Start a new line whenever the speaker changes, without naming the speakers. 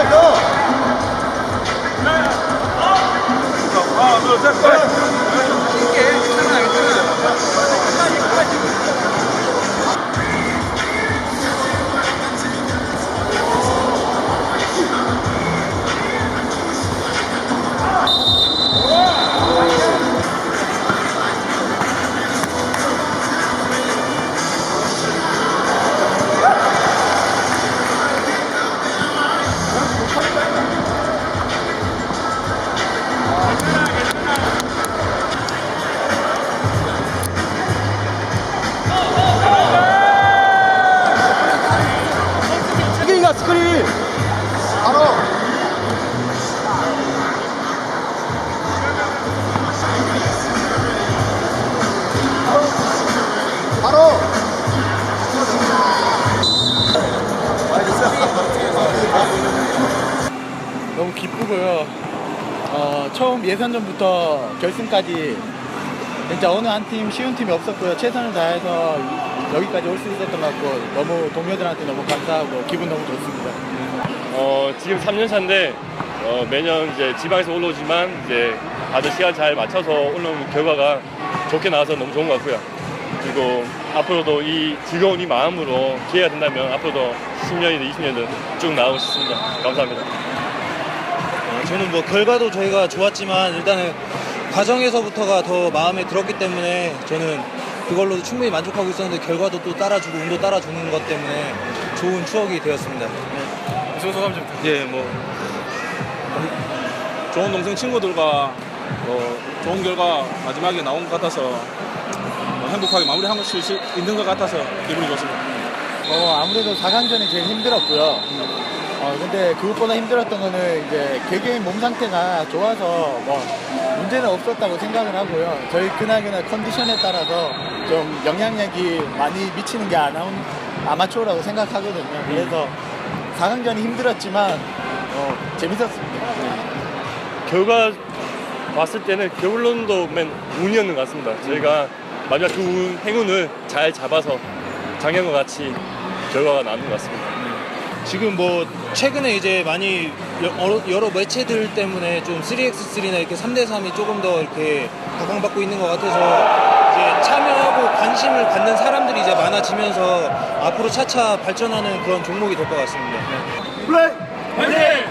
Go, go. Go, ah, go. 스크린이가 스크린. 너무 기쁘고요. 어, 처음 예선전부터 결승까지 진짜 어느 한 팀 쉬운 팀이 없었고요. 최선을 다해서 여기까지 올 수 있었던 것 같고 너무 동료들한테 너무 감사하고 기분 너무 좋습니다.
어, 지금 3년 차인데 어, 매년 이제 지방에서 올라오지만 이제 다들 시간 잘 맞춰서 올라오는 결과가 좋게 나와서 너무 좋은 것 같고요. 그리고 앞으로도 이 즐거운 이 마음으로 기회가 된다면 앞으로도 10년이든 20년이든 쭉 나가고 싶습니다. 감사합니다.
어, 저는 뭐 결과도 저희가 좋았지만 일단은 과정에서부터가 더 마음에 들었기 때문에 저는 그걸로도 충분히 만족하고 있었는데 결과도 또 따라주고 운도 따라주는 것 때문에 좋은 추억이 되었습니다.
소소감 좀.
예, 뭐 좋은 동생 친구들과 뭐 좋은 결과 마지막에 나온 것 같아서 뭐 행복하게 마무리한 수 있- 있는 것 같아서 기분이 좋습니다.
어, 아무래도 4강전이 제일 힘들었고요. 어, 근데 그것보다 힘들었던 거는 이제 개개인 몸 상태가 좋아서 뭐 문제는 없었다고 생각을 하고요. 저희 그날그날 컨디션에 따라서 좀 영향력이 많이 미치는 게 아나운 아마추어라고 생각하거든요. 그래서 4강전이 힘들었지만 어, 재밌었습니다.
결과 봤을 때는 결론도 맨 운이었는 것 같습니다. 저희가 마지막 그 운, 행운을 잘 잡아서 작년과 같이 결과가 나는 것 같습니다.
지금 뭐 최근에 이제 많이 여러, 여러 매체들 때문에 좀 3x3나 이렇게 3대3이 조금 더 이렇게 각광받고 있는 것 같아서 이제 참여하고 관심을 갖는 사람들이 이제 많아지면서 앞으로 차차 발전하는 그런 종목이 될 것 같습니다.
플레이! 화이팅!